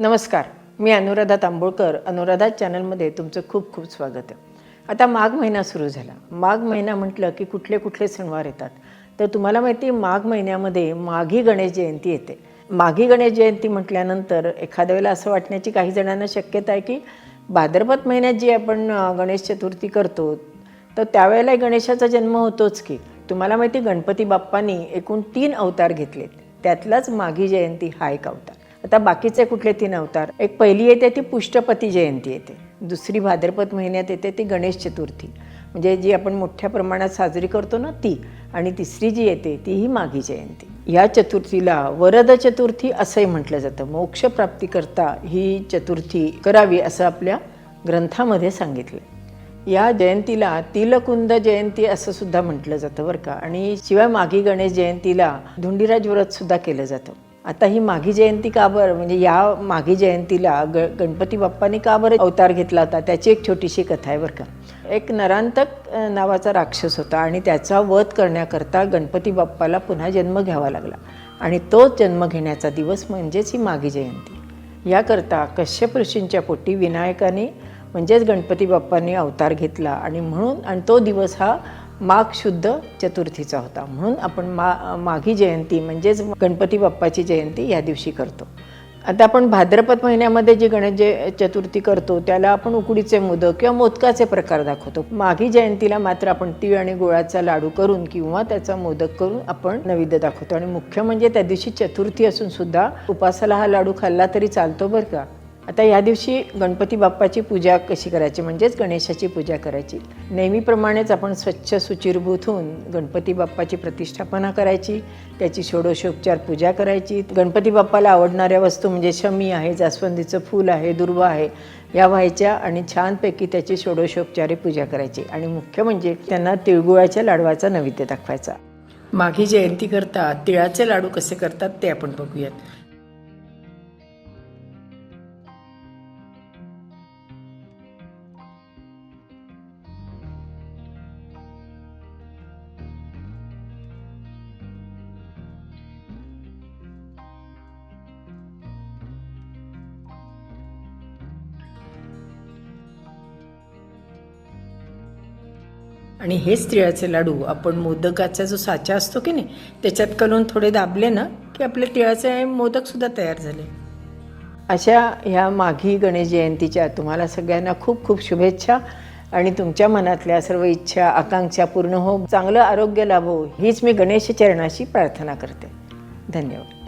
नमस्कार मी अनुराधा तांबोळकर अनुराधा चॅनलमध्ये तुमचं खूप खूप स्वागत आहे. आता माघ महिना सुरू झाला. माघ महिना म्हटलं की कुठले कुठले सणवार येतात. तर तुम्हाला माहिती माघ महिन्यामध्ये माघी गणेश जयंती येते. माघी गणेश जयंती म्हटल्यानंतर एखाद्या वेळेला असं वाटण्याची काही जणांना शक्यता आहे की भाद्रपद महिन्यात जी आपण गणेश चतुर्थी करतो तर त्यावेळेला गणेशाचा जन्म होतोच की. तुम्हाला माहिती गणपती बाप्पांनी एकूण तीन अवतार घेतलेत. त्यातलाच माघी जयंती हा एक अवतार. आता बाकीचे कुठले तीन अवतार? एक पहिली येते ती पुष्टपती जयंती येते. दुसरी भाद्रपद महिन्यात येते ती गणेश चतुर्थी. म्हणजे जी आपण मोठ्या प्रमाणात साजरी करतो ना ती. आणि तिसरी जी येते ती ही माघी जयंती. या चतुर्थीला वरद चतुर्थी असंही म्हटलं जातं. मोक्षप्राप्तीकरता ही चतुर्थी करावी असं आपल्या ग्रंथामध्ये सांगितलं या जयंतीला तिलकुंद जयंती असं सुद्धा म्हटलं जातं बरं का. आणि शिवाय माघी गणेश जयंतीला धुंडीराज व्रत सुद्धा केलं जातं. आता ही माघी जयंती का बरं? म्हणजे या माघी जयंतीला ग गणपती बाप्पाने का बरं अवतार घेतला होता? त्याची एक छोटीशी कथा आहे बरं का. एक नरांतक नावाचा राक्षस होता आणि त्याचा वध करण्याकरता गणपती बाप्पाला पुन्हा जन्म घ्यावा लागला. आणि तोच जन्म घेण्याचा दिवस म्हणजेच ही माघी जयंती. याकरता कश्यप ऋषींच्या पोटी विनायकाने म्हणजेच गणपती बाप्पांनी अवतार घेतला आणि म्हणून आणि तो दिवस हा माघ शुद्ध चतुर्थीचा होता. म्हणून आपण मा माघी जयंती म्हणजेच गणपती बाप्पाची जयंती या दिवशी करतो. आता आपण भाद्रपद महिन्यामध्ये जी गणेश चतुर्थी करतो त्याला आपण उकडीचे मोदक किंवा मोदकाचे प्रकार दाखवतो. माघी जयंतीला मात्र आपण तीळ आणि गुळाचा लाडू करून किंवा त्याचा मोदक करून आपण नैवेद्य दाखवतो. आणि मुख्य म्हणजे त्या दिवशी चतुर्थी असून सुद्धा उपासाला हा लाडू खाल्ला तरी चालतो बरं का? आता या दिवशी गणपती बाप्पाची पूजा कशी करायची? म्हणजेच गणेशाची पूजा करायची. नेहमीप्रमाणेच आपण स्वच्छ सुचिरभूत होऊन गणपती बाप्पाची प्रतिष्ठापना करायची त्याची षोडशोपचार पूजा करायची. गणपती बाप्पाला आवडणाऱ्या वस्तू म्हणजे शमी आहे जास्वंदीचं फूल आहे दुर्वा आहे या व्हायच्या आणि छानपैकी त्याची षोडशोपचारे पूजा करायची. आणि मुख्य म्हणजे त्यांना तिळगुळाच्या लाडवाचा नैवेद्य दाखवायचा. माघी जयंतीकरता तिळाचे लाडू कसे करतात ते आपण बघूयात. आणि हेच तिळाचे लाडू. आपण मोदकाचा जो साचा असतो की नाही त्याच्यात कलून थोडे दाबले ना की आपले तिळाचे मोदकसुद्धा तयार झाले. अशा ह्या माघी गणेश जयंतीच्या तुम्हाला सगळ्यांना खूप खूप शुभेच्छा आणि तुमच्या मनातल्या सर्व इच्छा आकांक्षा पूर्ण हो चांगलं आरोग्य लाभो हीच मी गणेश चरणाशी प्रार्थना करते. धन्यवाद.